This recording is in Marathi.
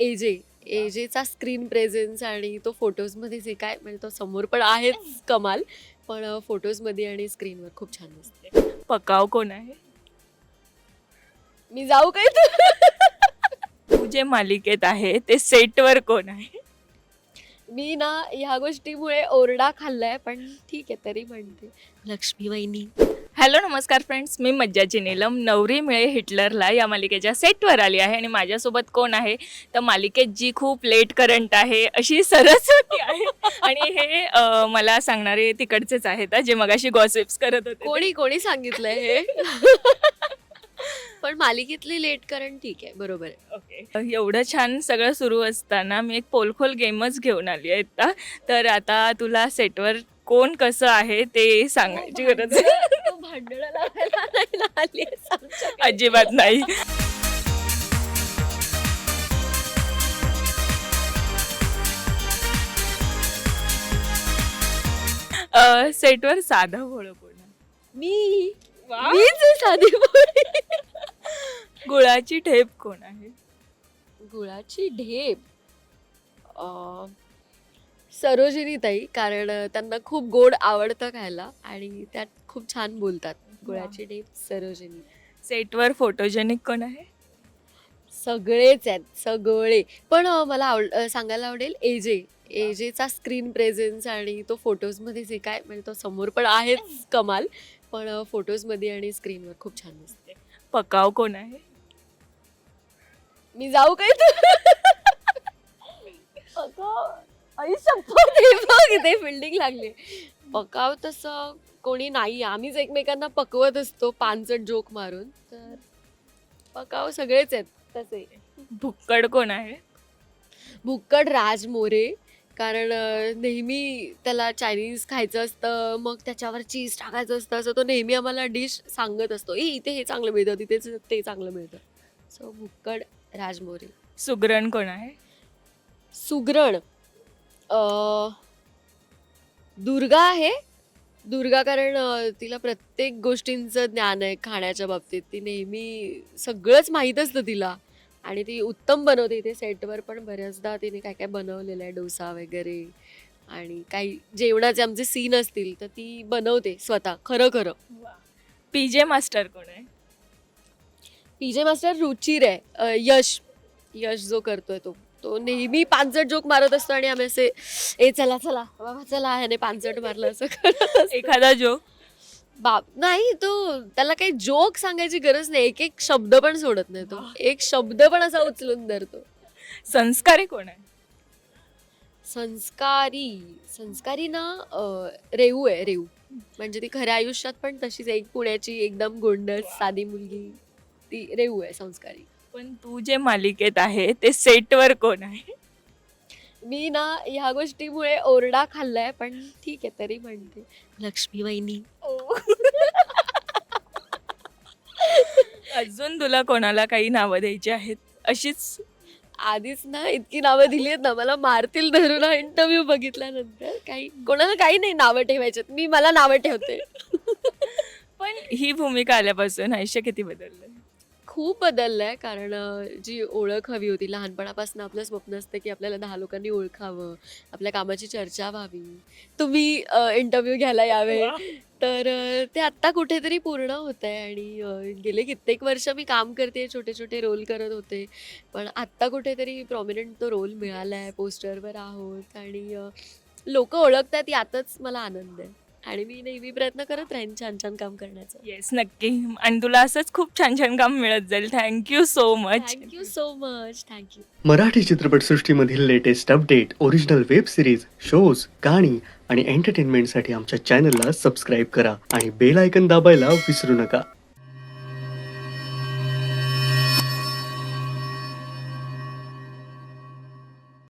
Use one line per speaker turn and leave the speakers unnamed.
एजे एजेचा स्क्रीन प्रेझेन्स आणि तो फोटोजमध्ये जे काय म्हणजे तो समोर पण आहेच कमाल. पण फोटोजमध्ये आणि स्क्रीनवर खूप छान दिसते.
पकाव कोण आहे?
मी जाऊ काय तू?
तू जे मालिकेत आहे ते सेटवर कोण आहे?
मी ना ह्या गोष्टीमुळे ओरडा खाल्लाय पण ठीक आहे तरी म्हणते. लक्ष्मी वहिनी
हॅलो नमस्कार फ्रेंड्स मी मज्जाची नीलम नवरी मिळे हिटलरला या मालिकेच्या सेटवर आली आहे आणि माझ्यासोबत कोण आहे? तर मालिकेत जी खूप लेट करंट आहे अशी सरस्वती आहे. आणि हे अं, मला सांगणारे तिकडचेच आहेत हं, जे मगाशी गॉसिप्स करत होते
कोणी कोणी सांगितलंय हे? पण मालिकेतली लेट करण ठीक आहे बरोबर आहे
ओके एवढं छान सगळं सुरू असताना मी एक पोलखोल गेमच घेऊन आली आहे आता तर आता तुला सेटवर कोण कसं आहे ते सांगायची गरज आहे
तू भांडणं लावायला नाही ना आलीयस आमच्याकडे.
अजिबात नाही अ, सेटवर साधा भोळं कोण आहे?
मी
वा.
मीच आहे साधी.
गुळाची ठेप कोण आहे?
गुळाची ढेप? अं, सरोजिनी ताई कारण त्यांना खूप गोड आवडतं खायला आणि त्यात खूप छान बोलतात. गुळाची ढेप सरोजिनी.
सेटवर फोटोजेनिक कोण आहे?
सगळेच आहेत सगळे. पण अं, मला आवड अं, सांगायला आवडेल एजे एजेचा स्क्रीन प्रेझेन्स आणि तो फोटोजमध्ये जे काय म्हणजे तो समोर पण आहेच कमाल. पण फोटोजमध्ये आणि स्क्रीनवर खूप छान दिसते.
पकाव कोण आहे?
मी जाऊ काय तू आई शपथ बघ इथे फिल्डिंग लागली. पकाव तसं कोणी नाही. आम्हीच एकमेकांना पकवत असतो पानचट जोक मारून. तर पकाव सगळेच आहेत. तसे.
भुक्कड कोण आहे?
भुक्कड राज मोरे. कारण अं, नेहमी त्याला चायनीज खायचं असतं मग त्याच्यावर चीज टाकायचं असतं. असं तो नेहमी आम्हाला डिश सांगत असतो. ए इथे हे चांगलं मिळतं तिथेच ते चांगलं मिळतं. सो भुक्कड राज मोरे
सुगरण कोण आहे?
सुगरण. अं, दुर्गा आहे. दुर्गा कारण अं, तिला प्रत्येक गोष्टींचं ज्ञान आहे खाण्याच्या बाबतीत. ती नेहमी सगळंच माहीत असतं तिला. आणि ती उत्तम बनवते. इथे सेटवर पण बऱ्याचदा तिने काय काय बनवलेलं आहे डोसा वगैरे. आणि काही जेवणाचे आमचे सीन असतील तर ती बनवते स्वतः खरं खरं.
पीजे मास्टर कोण आहे?
पीजे मास्टर रुचिर आहे अं, यश यश जो करतोय तो. तो नेहमी पानचट जोक मारत असतो आणि आम्ही असे ए चला चला बाबा चला ह्याने पानचट मारलं असं करत असतो.
एखादा जो
बाप नाही तो त्याला काही जोक सांगायची गरज नाही एक एक शब्द पण सोडत नाही तो. एक शब्द पण असा उचलून धरतो.
संस्कारी कोण आहे?
संस्कारी संस्कारी ना अं, रेऊ आहे रेऊ म्हणजे ती खऱ्या आयुष्यात पण तशीच आहे. एक पुण्याची एकदम गोंडस साधी मुलगी. ती रेऊ आहे संस्कारी.
पण तू जे मालिकेत आहे ते सेटवर कोण आहे?
मी ना ह्या गोष्टीमुळे ओरडा खाल्लाय पण ठीक आहे तरी म्हणते. लक्ष्मी वहिनी
अजून तुला कोणाला काही नावं द्यायची आहेत? अशीच?
आधीच ना इतकी नावं दिली आहेत ना मला मारतील धरून इंटरव्ह्यू बघितल्यानंतर. काही कोणाला काही नाही नावं ठेवायच्यात मी मला नावं ठेवते.
पण ही भूमिका आल्यापासून आयुष्य किती बदललं?
खूप बदललंय कारण अं, जी ओळख हवी होती लहानपणापासून आपलं स्वप्न असतं की आपल्याला दहा लोकांनी ओळखावं आपल्या कामाची चर्चा व्हावी. तुम्ही इंटरव्ह्यू घ्यायला यावे. तर ते आत्ता कुठेतरी पूर्ण होत आहे आणि गेले कित्येक वर्ष मी काम करते छोटे छोटे रोल करत होते. पण आत्ता कुठेतरी प्रॉमिनंट तो रोल मिळाला आहे पोस्टरवर आहोत आणि लोक ओळखतात यातच मला आनंद आहे. आणि मी नेहमी प्रयत्न करत राहीन छान छान काम करण्याचा.
येस नक्की. आणि तुला असंच खूप छान छान काम मिळत जाईल. Thank you so much
thank you so much thank you
Marathi चित्रपटसृष्टीमधील latest update original web series shows गाणी आणि एंटरटेनमेंटसाठी आमच्या चॅनलला सबस्क्राईब करा आणि बेल आयकन दाबायला विसरू नका.